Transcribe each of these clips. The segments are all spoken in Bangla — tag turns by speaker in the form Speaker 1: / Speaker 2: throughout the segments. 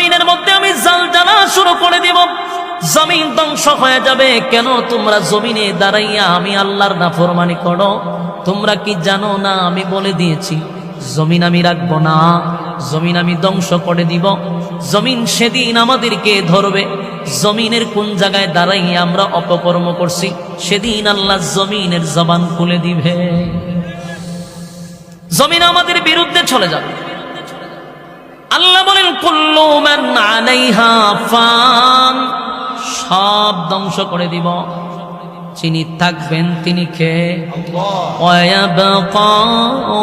Speaker 1: জমিনের মধ্যে আমি জাল জ্বালা শুরু করে দিব। জমিন ধ্বংস হয়ে যাবে। কেন তোমরা জমিনে দাঁড়াইয়া আমি আল্লাহর নাফরমানি করো? তোমরা কি জানো না? আমি বলে দিয়েছি, জমিন আমি রাখব না। জমিন আমি ধ্বংস করে দিব। জমিন সেদিন আমাদেরকে ধরবে। জমিনের কোন জায়গায় দাঁড়াইয়া আমরা অপকর্ম করছি, সেদিন আল্লাহ জমিনের জবান খুলে দিবে। জমিন আমাদের বিরুদ্ধে চলে যাবে। আল্লাহ বলেন কুল্লু মান আলাইহা ফান সব ধ্বংস করে দিব যিনি থাকবেন তিনি কে ويبقى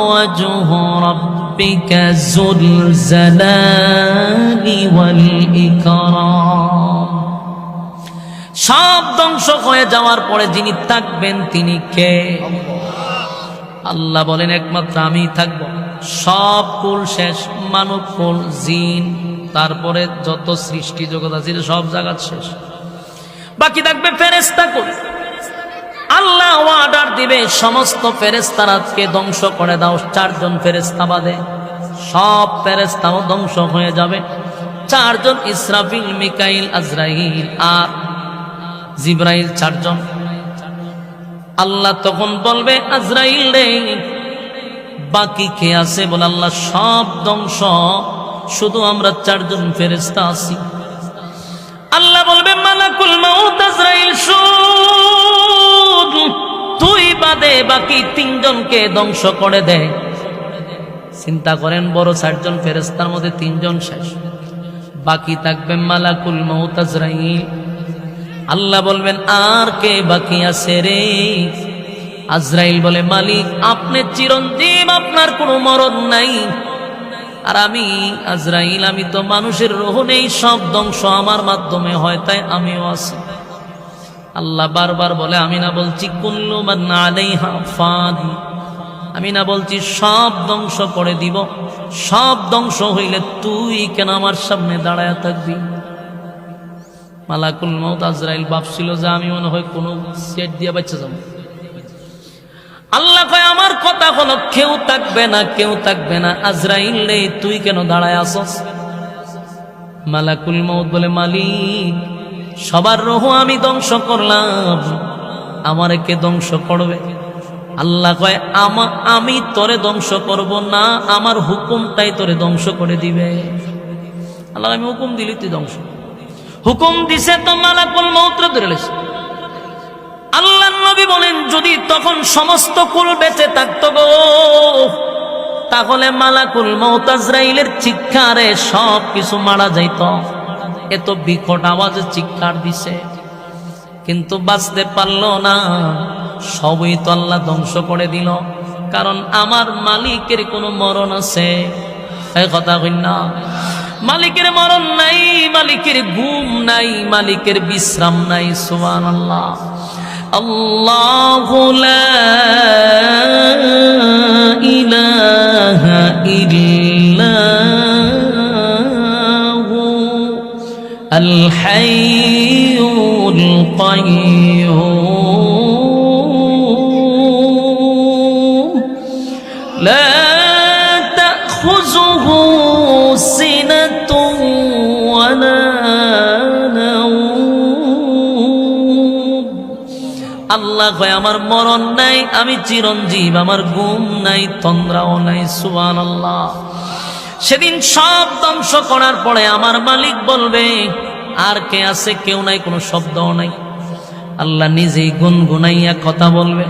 Speaker 1: وجه ربك ذو الجلال والإكرام সব ধ্বংস হয়ে যাওয়ার পরে যিনি থাকবেন তিনি কে আল্লাহ বলেন একমাত্র আমি থাকব সব কুল শেষ, মানব কুল, জিন, তারপরে যত সৃষ্টি জগৎ আছে সব জায়গা শেষ। বাকি থাকবে ফেরেস্তা কুল। আল্লাহ অর্ডার দিবে, সমস্ত ফেরেস্তারাকে ধ্বংস করে দাও, চারজন ফেরেস্তা বাদে। সব ফেরেস্তাও ধ্বংস হয়ে যাবে। চারজন ইসরাফিল, মিকাইল, আজরাইল আর জিব্রাইল চারজন। আল্লাহ তখন বলবে, আজরাইল রে বাকি কে আছে বলে আল্লাহ সব ধ্বংস। শুধু আমরা চারজন ফেরেস্তা আছি। আল্লাহ বলবে, মালাকুল মাউত আজরাইল শুদ তুই বাদে বাকি তিনজনকে ধ্বংস করে দেয় চিন্তা করেন, বড় চারজন ফেরেস্তার মধ্যে তিনজন শেষ। বাকি থাকবে মালাকুল মাউত আজরাইল। আল্লাহ বলবেন, আর কে বাকি আছে রে? আজরাইল বলে, মালিক, আপনি চিরঞ্জীব, আপনার কোনো মরণ নাই। আর আমি, আজরাইল, আমি তো মানুষের রোহ নেই, সব ধ্বংস আমার মাধ্যমে হয়, তাই আমিও আছি। আল্লাহ বারবার বলে, আমি না বলছি, কুল্লু আলাইহা ফান আমি না বলছি, সব ধ্বংস করে দিব। সব ধ্বংস হইলে তুই কেন আমার সামনে দাঁড়ায় থাকবি? মালাকুল মৌত আজরাইল ভাবছিল যে, আমি মনে হয় কোনো সেট দিয়ে বাচ্চা যাব। আল্লাহ কয়, আমার কথা হলো, কেউ থাকবে না, কেউ থাকবে না। আজরাইল নেই তুই কেন দাঁড়ায় আসস মালাকুল মৌত বলে, মালিক, সবার রহ আমি ধ্বংস করলাম। আমার কে ধ্বংস করবে? আল্লাহ কয়, আমা, আমি তোরে ধ্বংস করব না, আমার হুকুমটাই তোরে ধ্বংস করে দিবে। আল্লাহ, আমি হুকুম দিলি, তুই ধ্বংস হুকুম দিছে তো মালাকুল মৌত্র ধরে লেছে। নবী বলেন, যদি তখন সমস্ত কুল বেঁচে থাকতো গো, তাহলে মালাকুল মৌতাজরাইলের চিৎকারে সব কিছু মারা যাইত। এত বিকট আওয়াজে চিৎকার দিছে। কিন্তু বাঁচতে পারল না। সবই তো আল্লাহ ধ্বংস করে দিল। কারণ আমার মালিকের কোনো মরণ আছে। কথা না। মালিকের মরণ নাই, মালিকের ঘুম নাই, মালিকের বিশ্রাম নাই সুবান আল্লাহ الله لا إله إلا هو الحي القيوم. لا تأخذه سنة আল্লাহ কয় আমার মরণ নাই, আমি চিরঞ্জীব, আমার ঘুম নাই, তন্দ্রাও নাই সুবান আল্লাহ সেদিন সব ধ্বংস করার পরে আমার মালিক বলবে, আর কে আছে, কেউ নাই, কোনো শব্দও নাই। আল্লাহ নিজেই গুনগুনাইয়া কথা বলবে,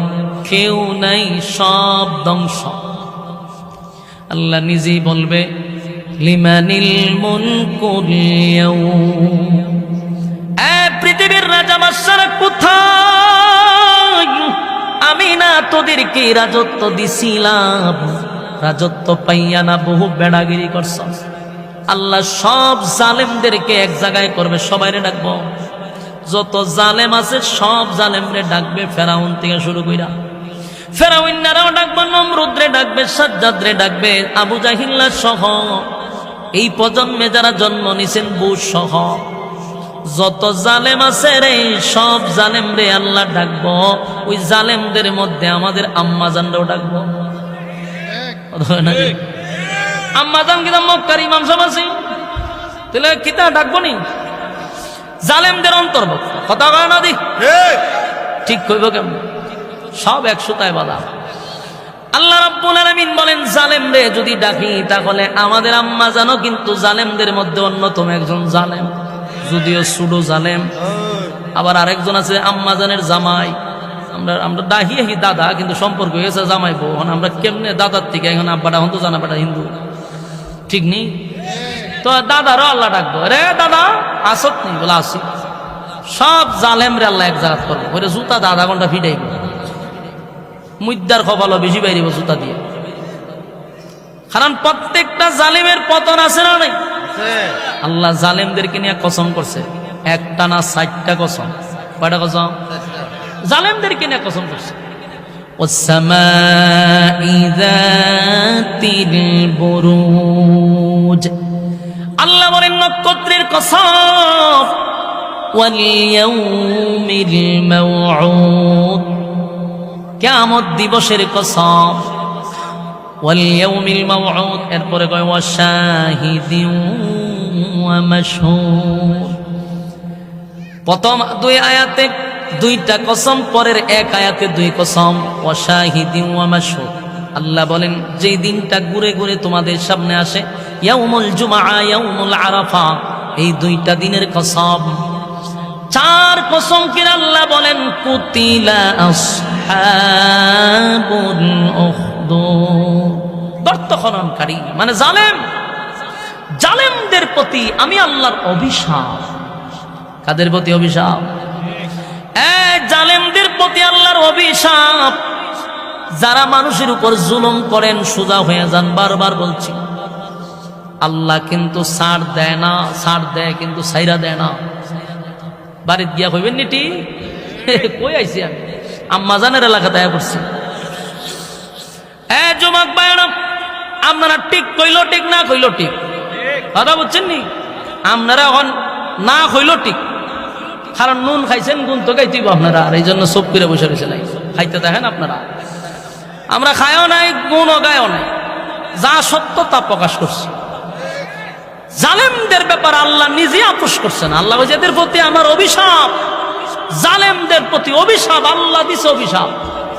Speaker 1: কেউ নাই, সব ধ্বংস। আল্লাহ নিজেই বলবে, লিমানিল পৃথিবীর রাজা বাদশারা কোথায়? আমি না তোদেরকে রাজত্ব দিছিলাম। রাজত্ব পাইয়া না বহু বেড়াগিরি করছ। আল্লাহ সব জালেমদেরকে এক জায়গায় করবে, সবাইরে ডাকবো। যত জালেম আছে, সব জালেমরে ডাকবে ফেরাউন থেকে শুরু কইরা। ফেরাউন্নারাও ডাকবে, নমরুদ্রে ডাকবে, সাজ্জাদরে ডাকবে, আবু জাহিল্লা সহ। এই প্রজন্মে যারা জন্ম নিছেন, বুশ সহ। যত জালেম আছে রে সব জালেম রে আল্লাহ ডাকবো। ওই জালেমদের মধ্যে আমাদের আম্মা জানরাও ডাকবো? আম্মা জান কিন্তু মক্কার ইমাম সাহেব আছে? তাহলে কিতা ডাকবো নি? জালেমদের অন্তর্ভুক্ত। কথা কয় না দি? ঠিক। কইব কেমন? সব একশোটায় বাধা। আল্লাহ রাব্বুল আলামিন বলেন জালেম রে যদি ডাকি তাহলে আমাদের আম্মা জানো কিন্তু জালেমদের মধ্যে অন্যতম একজন জালেম। যদিও সুডো জালেম। আবার আরেকজন আছে আম্মাজানের জামাই। আমরা আমরা ডাহি হি দাদা, কিন্তু সম্পর্ক হয়েছে জামাই বউ। এখন আমরা কেমনে দাদার থেকে এখন আব্বাটা হতো জানা বেটা হিন্দু? ঠিক নেই? তো দাদারও আল্লাহ ডাকবো। রে দাদা, আসত নেই? বলে, আসি। সব জালেম রে আল্লাহ এক জায়গা করব ওরে জুতা দা, আধা ঘণ্টা ফিটাইব। মুদ্দার কপালও বেশি বাইরিব জুতা দিয়ে। কারণ প্রত্যেকটা জালিমের পতন আছে না নাই? আল্লাহ জালেমদেরকে নিয়ে কসম করছে। একটা না ষাটটা কসম। কয়টা কসম? জালেমদেরকে নিয়ে কসম করছে। আল্লাহ বলেন, নক্ষত্রের কসম। কেমত দিবসের কসম। ওয়ালিয়াউমিল মাউউদ, এরপরে কয় ওয়াশাহিদি ওয়া মাশহুদ প্রথম দুই আয়াতে দুইটা কসম, পরের এক আয়াতে দুই কসম ওয়াশাহিদি ওয়া মাশহুদ আল্লাহ বলেন, যেই দিনটা ঘুরে ঘুরে তোমাদের সামনে আসে, ইয়াউমুল জুমআ, ইয়াউমুল আরাফা, এই দুইটা দিনের কসম। চার কসম কিনা আল্লাহ বলেন, কুতিলা আসহাবুল উখ উখদুদ গর্ত মানে জালেম। জালেমদের প্রতি আমি আল্লাহর অভিশাপ। কাদের প্রতি অভিশাপ? জালেমদের প্রতি আল্লাহর অভিশাপ। যারা মানুষের উপর জুলুম করেন, সোজা হয়ে যান, বারবার বলছি। আল্লাহ কিন্তু সার দেয় না, সার দেয় কিন্তু সাইরা দেয় না। বাড়ির গিয়া হইবেন নিটি কই আইছি আমি? আম্মা জানের এলাকা দেয়া করছি আপনারা ঠিক কইলো ঠিক, না কইলো ঠিক? কথা বুঝছেন নি? আপনারা এখন না হইল ঠিক। কারণ নুন খাইছেন, গুণ তো খাইতেইব আপনারা, আর এই জন্য সব করে বসে রয়েছে নাই খাইতে দেখেন আপনারা। আমরা খায়ও নাই, গুণও গায়ও নাই। যা সত্য তা প্রকাশ করছি। জালেমদের ব্যাপার আল্লাহ নিজে আপোষ করছেন। আল্লাহ এদের প্রতি আমার অভিশাপ। জালেমদের প্রতি অভিশাপ, আল্লাহ দিছে অভিশাপ।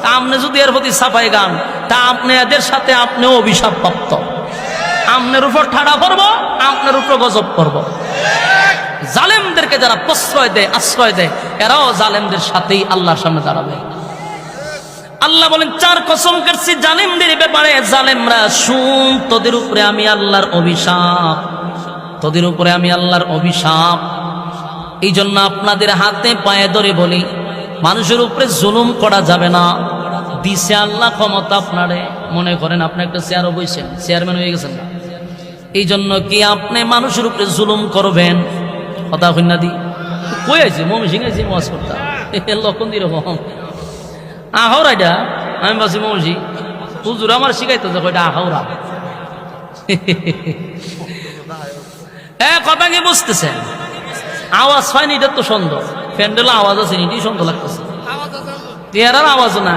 Speaker 1: তা আপনি যদি এর প্রতি সাফাই গান, তা আপনি এদের সাথে আপনিও অভিশাপ প্রাপ্ত আপনার উপর ঠাড়া করব আপনার উপর গজব করব। জালেমদেরকে যারা প্রশ্রয় দেয়, আশ্রয় দেয়, এরাও জালেমদের সাথেই আল্লাহর সামনে দাঁড়াবে। আল্লাহ বলেন, চার কসম করছি, জালেমদের ব্যাপারে জালেমরা শুন, তোদের উপরে আমি আল্লাহর অভিশাপ। তোদের উপরে আমি আল্লাহর অভিশাপ। এই জন্য আপনাদের হাতে পায়ে ধরে বলি মানুষের উপরে জুলুম করা যাবে না। দিছে আল্লাহ ক্ষমতা আপনারে। মনে করেন আপনি একটা চেয়ারও বইছেন চেয়ারম্যান হয়ে গেছেন এই জন্য কি আপনি মানুষের উপরে জুলুম করবেন? কথা কন্যা দি। কই আছে মমি সিং আছে ওয়াজ করতাম লক্ষণ দিয়ে রকম আহরা এটা আমি বাসি মৌসি হুজুর আমার শিখাইতে যে কয়টা আহরা হ্যাঁ কথা কি বুঝতেছেন? আওয়াজ হয়নি, এটা তো সুন্দর প্যান্ডেল আওয়াজ আছে এটি সুন্দর লাগতেছে। টিয়ারার আওয়াজ না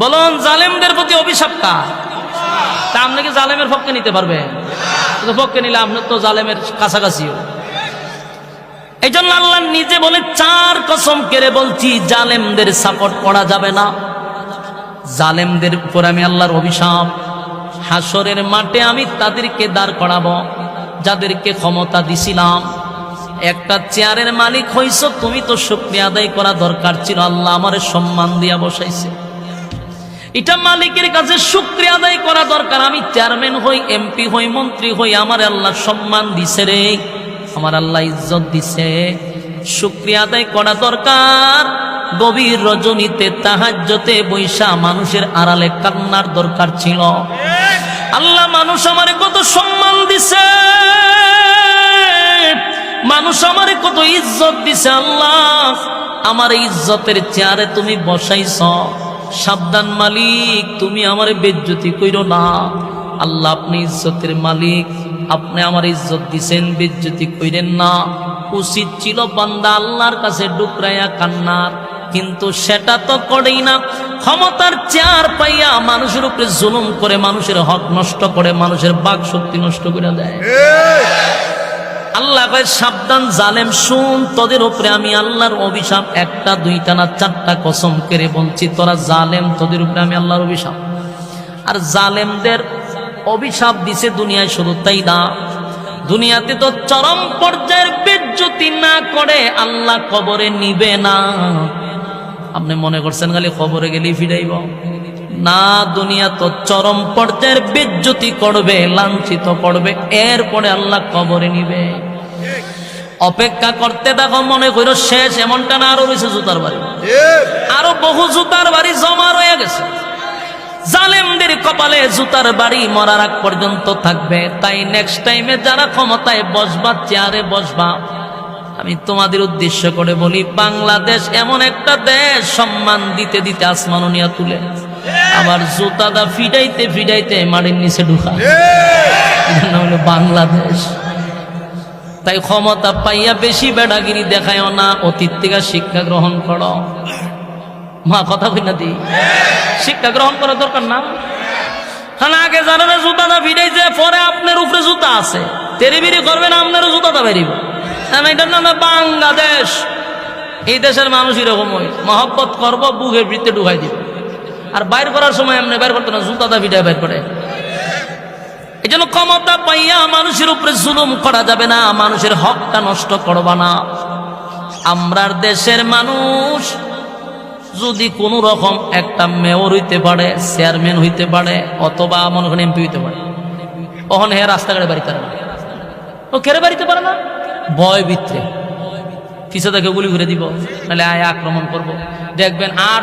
Speaker 1: বলুন জালেমদের প্রতি অভিশাপ কার? তা আপনি কি জালেমের পক্ষে নিতে পারবেন? পক্ষে নিলে আপনার তো জালেমের কাছাকাছিও। এই জন্য আল্লাহ নিজে বলে চার কসম কেড়ে বলছি জালেমদের সাপোর্ট করা যাবে না। জালেমদের উপর আমি আল্লাহর অভিশাপ। হাসরের মাঠে আমি তাদেরকে দাঁড় করাবো যাদেরকে ক্ষমতা দিছিলাম। একটা চেয়ারের মালিক হইছ, তুমি তো শুক্রিয়া আদায় করা দরকার ছিল। আল্লাহ আমার সম্মান দিয়া বসাইছে। এটা মালিকের কাছে শুক্রিয়া আদায় করা দরকার। আমি চেয়ারম্যান হই, এমপি হই, মন্ত্রী হই, আমার আল্লাহ সম্মান দিছে রে। আমার আল্লাহ ইজ্জত দিছে। শুক্রিয়া আদায় করা দরকার। গভীর রজনীতে তাহাজ্জতে বৈশা মানুষের আড়ালে কান্নার দরকার ছিল। আল্লাহ মানুষ আমার কত সম্মান দিছে। মানুষ আমারে কত ইজ্জত দিছে, আল্লাহ। আমার ইজ্জতের চেয়ারে তুমি বসাইছ। সাবধান মালিক, তুমি আমারে বেজ্জতি কইরো না। আল্লাহ আপনি ইজ্জতের মালিক। আপনি আমার ইজ্জত দিছেন, বেজ্জতি কইরেন না। উচিত ছিল বান্দা আল্লাহর কাছে ডুকরাইয়া কান্নার, কিন্তু সেটা তো করেই না। ক্ষমতার চেয়ার পাইয়া মানুষের উপরে জুলুম করে, মানুষের হক নষ্ট করে, মানুষের বাক শক্তি নষ্ট করে দেয়। আল্লাহ কয়, সাবধান জালেম, শুন, তোদের উপরে আমি আল্লাহর অভিশাপ। একটা, দুইটা না চারটা কসম কেড়ে বলছি, তোরা জালেম, তোদের উপরে আমি আল্লাহর অভিশাপ। আর জালেমদের অভিশাপ দিছে দুনিয়ায় শুধু তাই না। দুনিয়াতে তো চরম পর্যায়ের বেজ্জতি না করে আল্লাহ কবরে নিবে না। আপনি মনে করছেন খালি কবরে গেলেই ফিরাইব? না দুনিয়া তো চরম পর্যায়ের বেজ্জতি করবে, লাঞ্ছিত করবে, এরপরে আল্লাহ কবরে নিবে। অপেক্ষা করতে দেখো, মনে করো শেষ, এমনটা না, আরও রয়েছে জুতার বাড়ি। আরও বহু জুতার বাড়ি জমা রয়ে গেছে। জালেমদের কপালে জুতার বাড়ি মরার আগ পর্যন্ত থাকবে। তাই নেক্সট টাইমে যারা ক্ষমতায় বসবা, চেয়ারে বসবা, আমি তোমাদের উদ্দেশ্য করে বলি, বাংলাদেশ এমন একটা দেশ, সম্মান দিতে দিতে আসমাননিয়া তুলে। আবার জুতাদা ফিডাইতে ফিডাইতে মাটির নিচে ঢুকা। নাম হলো বাংলাদেশ। তাই ক্ষমতা পাইয়া বেশি বেড়াগিরি দেখায়ও না অতীত থেকে শিক্ষা গ্রহণ করো। মা কথা কই না দি? শিক্ষা গ্রহণ করা দরকার না? খানা আগে জানেন জুতা না ভিড়াইছে পরে আপনার উপরে জুতা আছে। তেরি বিরি করবেন আপনারও জুতাটা বেরিব। এটার নামে বাংলাদেশ। এই দেশের মানুষ এরকম হয় মহব্বত করব বুকের বৃত্তে ঢুকাই দিব। আর বাইর করার সময় এমনি বাইর করতে না জুতাটা ভিড়ায় বাইর করে। এই জন্য ক্ষমতা পাইয়া মানুষের উপরে জুলুম করা যাবে না, মানুষের হকটা নষ্ট করবা না। আমরার দেশের মানুষ, যদি কোন রকম একটা মেয়র হইতে পারে, চেয়ারম্যান হইতে পারে, অথবা মনে করেন এমপি হইতে পারে তখন হে রাস্তাঘাটে বাড়িতে পারে না। ও কেড়ে বাড়িতে পারে না? ভয় পিছে তাকে গুলি ঘুরে দিব? নাহলে আয় আক্রমণ করব। দেখবেন আর